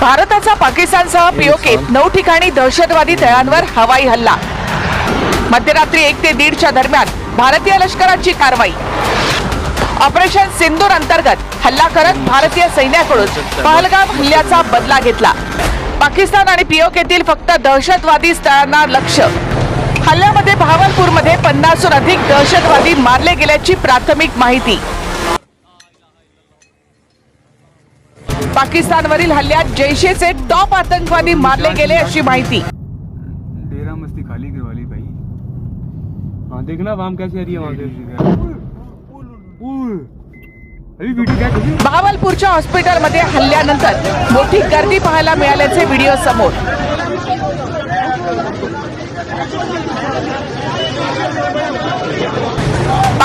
पाकिस्तानसह पीओकेत नऊ ठिकाणी दहशतवादी तळांवर हवाई हल्ला. मध्यरात्री एक ते दीडच्या दरम्यान भारतीय लष्कराची कारवाई. ऑपरेशन सिंदूर अंतर्गत हल्ला करत भारतीय सैन्याकडून पहलगाम हल्ल्याचा बदला घेतला. पाकिस्तान आणि पीओकेतील फक्त दहशतवादी स्थळांना लक्ष. हल्ल्यामध्ये भावलपूरमध्ये पन्नासहून अधिक दहशतवादी मारले गेल्याची प्राथमिक माहिती. पाकिस्तानवरील हल्ल्यात जैशेचे टॉप आतंकवादी मारले गेले अशी माहिती. डेरा मस्ती खाली करवा ली भाई. हाँ देखना वाम कैसे आ रही है वहाँ से? बहावलपूरच्या हॉस्पिटलमध्ये हल्ल्यानंतर मोठी गर्दी पाहायला मिळाल्याचे व्हिडिओ समोर.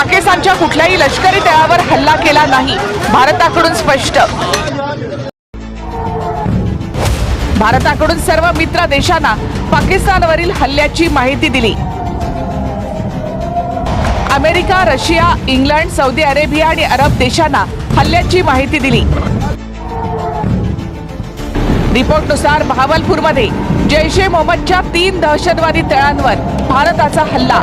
पाकिस्तानच्या कुठल्याही लष्करी तळावर हल्ला केला नाही. भारताकडून स्पष्ट. भारताकडून सर्व मित्र देशांना पाकिस्तानवरील हल्ल्याची माहिती दिली. America Russia England Saudi Arabia आणि अरब देशांना हल्ल्याची माहिती दिली. रिपोर्टनुसार बहावलपूरमध्ये जैश ए मोहम्मदच्या तीन दहशतवादी तळांवर भारताचा हल्ला.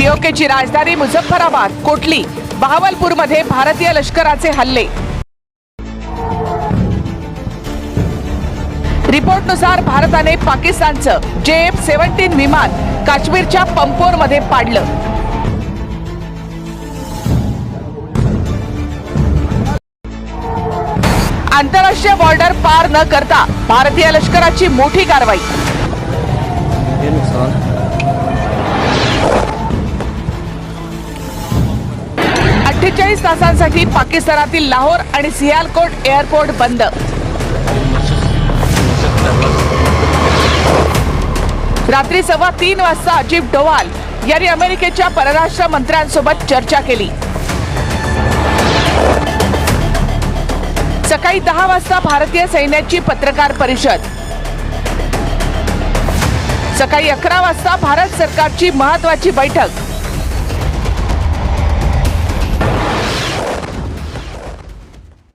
पीओकेची राजधानी मुझफ्फराबाद कोटली बहावलपूरमध्ये भारतीय लष्कराचे हल्ले. रिपोर्टनुसार भारताने पाकिस्तानचं जे एफ सेव्हन्टीन विमान काश्मीरच्या पंपोरमध्ये पाडलं. आंतरराष्ट्रीय बॉर्डर पार न करता भारतीय लष्कराची मोठी कारवाई. अठ्ठेचाळीस तासांसाठी पाकिस्तानातील लाहोर आणि सियालकोट एअरपोर्ट बंद. रात्री सव्वा तीन वाजता अजित डोवाल यांनी अमेरिकेच्या परराष्ट्र मंत्र्यांसोबत चर्चा केली. सकाळी दहा वाजता भारतीय सैन्याची पत्रकार परिषद. सकाळी अकरा वाजता भारत सरकारची महत्वाची बैठक.